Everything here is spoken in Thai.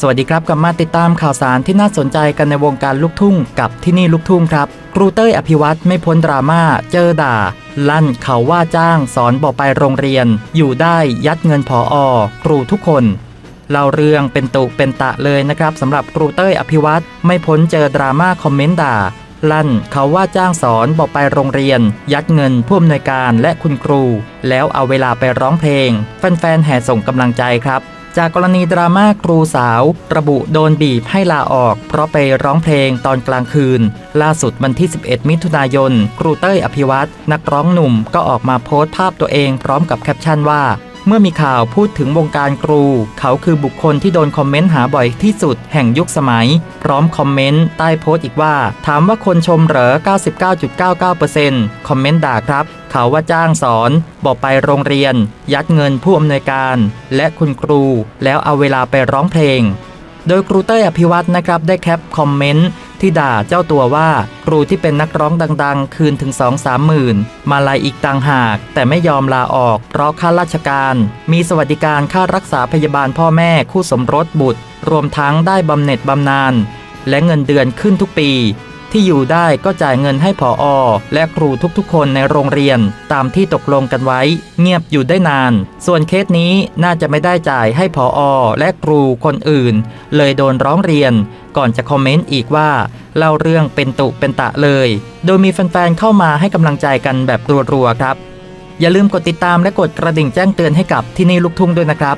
สวัสดีครับกลับมาติดตามข่าวสารที่น่าสนใจกันในวงการลูกทุ่งกับที่นี่ลูกทุ่งครับ ครูเต้ยอภิวัตไม่พ้นดราม่าเจอด่า ลั่นเขาว่าจ้างสอนบอกไปโรงเรียน อยู่ได้ยัดเงินพออครูทุกคนเล่าเรื่องเป็นตุเป็นตะเลยนะครับสำหรับครูเต้ยอภิวัตไม่พ้นเจอดราม่าคอมเมนต์ด่า ลั่นเขาว่าจ้างสอนบอกไปโรงเรียน ยัดเงินผู้อำนวยการและคุณครู แล้วเอาเวลาไปร้องเพลง แฟนๆแห่ส่งกำลังใจครับ จากกรณีดราม่าครูสาว ระบุโดนบีบให้ลาออก เพราะไปร้องเพลงตอนกลางคืน ล่าสุดวันที่ 11 มิถุนายน ครูเต้ยอภิวัตนักร้องหนุ่มก็ออกมาโพสต์ภาพตัวเองพร้อมกับแคปชั่นว่า เมื่อมีข่าวพูดถึงวงการครู เขาคือบุคคลที่โดนคอมเมนต์หาบ่อยที่สุดแห่งยุคสมัย พร้อมคอมเมนต์ใต้โพสต์อีกว่า ถามว่าคนชมเหรอ 99.99%คอมเมนต์ด่าครับ เขาว่าจ้างสอน บอกไปโรงเรียน ยัดเงินผู้อำนวยการ และคุณครู แล้วเอาเวลาไปร้องเพลง โดยครูเต้ยอภิวัตนะครับได้แคปคอมเมนต์ ที่ด่าเจ้าตัวว่าครูที่เป็นนักร้องดัง ๆ คืนถึง2 3หมื่นมาลายอีกต่างหาก แต่ไม่ยอมลาออก เพราะค่าราชการ มีสวัสดิการค่ารักษาพยาบาลพ่อแม่คู่สมรสบุตร รวมทั้งได้บำเหน็จบำนาญและเงินเดือนขึ้นทุกปี ที่อยู่ได้ก็จ่ายเงินให้ผออและครูทุกๆ คนในโรงเรียน ตามที่ตกลงกันไว้ เงียบอยู่ได้นาน ส่วนเคสนี้น่าจะไม่ได้จ่ายให้ผออและครูคนอื่น เลยโดนร้องเรียน ก่อนจะคอมเมนต์อีกว่าเล่าเรื่องเป็นตุเป็นตะเลย โดยมีแฟนๆเข้ามาให้กำลังใจกันแบบรัวๆครับ อย่าลืมกดติดตามและกดกระดิ่งแจ้งเตือนให้กับที่นี่ลูกทุ่งด้วยนะครับ